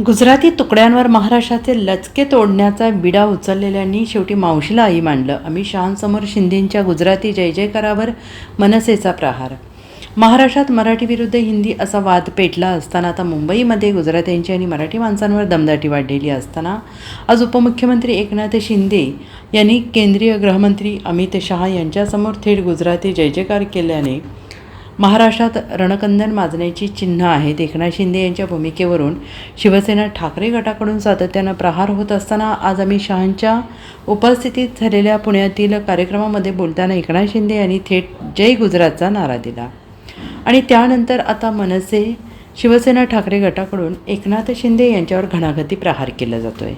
गुजराती तुकड्यांवर महाराष्ट्राचे लचके तोडण्याचा बिडा उचललेल्यांनी शेवटी मावशीला आई मांडलं आम्ही शहांसमोर शिंदेंच्या गुजराती जय जयकारावर मनसेचा प्रहार. महाराष्ट्रात मराठी विरुद्ध हिंदी असा वाद पेटला असताना आता मुंबईमध्ये गुजरात्यांची आणि मराठी माणसांवर दमदाटी वाढलेली असताना आज उपमुख्यमंत्री एकनाथ शिंदे यांनी केंद्रीय गृहमंत्री अमित शहा यांच्यासमोर थेट गुजराती जय जयकार केल्याने महाराष्ट्रात रणकंदन माजण्याची चिन्ह आहेत एकनाथ शिंदे यांच्या भूमिकेवरून शिवसेना ठाकरे गटाकडून सातत्यानं प्रहार होत असताना आज अमित शहांच्या उपस्थितीत झालेल्या पुण्यातील कार्यक्रमामध्ये बोलताना एकनाथ शिंदे यांनी थेट जय गुजरातचा नारा दिला. आणि त्यानंतर आता मनसे शिवसेना ठाकरे गटाकडून एकनाथ शिंदे यांच्यावर घणाघाती प्रहार केला जातो आहे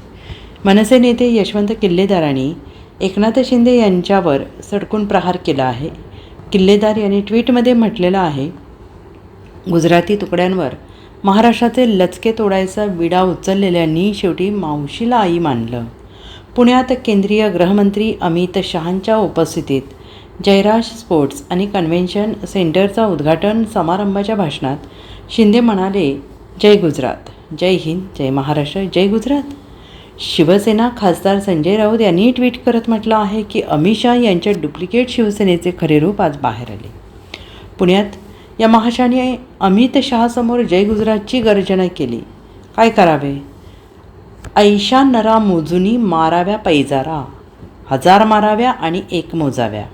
मनसे नेते यशवंत किल्लेदारांनी एकनाथ शिंदे यांच्यावर सडकून प्रहार केला आहे. किल्लेदार यांनी ट्विटमध्ये म्हटलेलं आहे गुजराती तुकड्यांवर महाराष्ट्राचे लचके तोडायचा विडा उचललेल्यांनी शेवटी मावशीला आई मानलं. पुण्यात केंद्रीय गृहमंत्री अमित शहांच्या उपस्थितीत जयराज स्पोर्ट्स आणि कन्व्हेन्शन सेंटरचा उद्घाटन समारंभाच्या भाषणात शिंदे म्हणाले जय गुजरात जय हिंद जय महाराष्ट्र जय गुजरात. शिवसेना खासदार संजय राऊत यांनी ट्विट करत म्हटलं आहे की अमित शाह यांच्या डुप्लिकेट शिवसेनेचे खरे रूप आज बाहेर आले. पुण्यात या महाशाने अमित शहासमोर जय गुजरातची गर्जना केली. काय करावे? ऐशा नरा मोजुनी माराव्या पैजारा हजार माराव्या आणि एक मोजाव्या.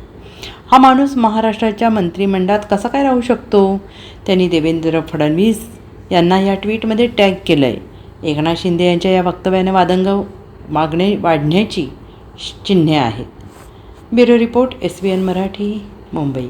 हा माणूस महाराष्ट्राच्या मंत्रिमंडळात कसा काय राहू शकतो? त्यांनी देवेंद्र फडणवीस यांना या ट्विटमध्ये टॅग केलं आहे एकनाथ शिंदे यांच्या या वक्तव्याने वादंग मागणे वाढण्याची चिन्हे आहेत. Bureau report S B N Marathi Mumbai.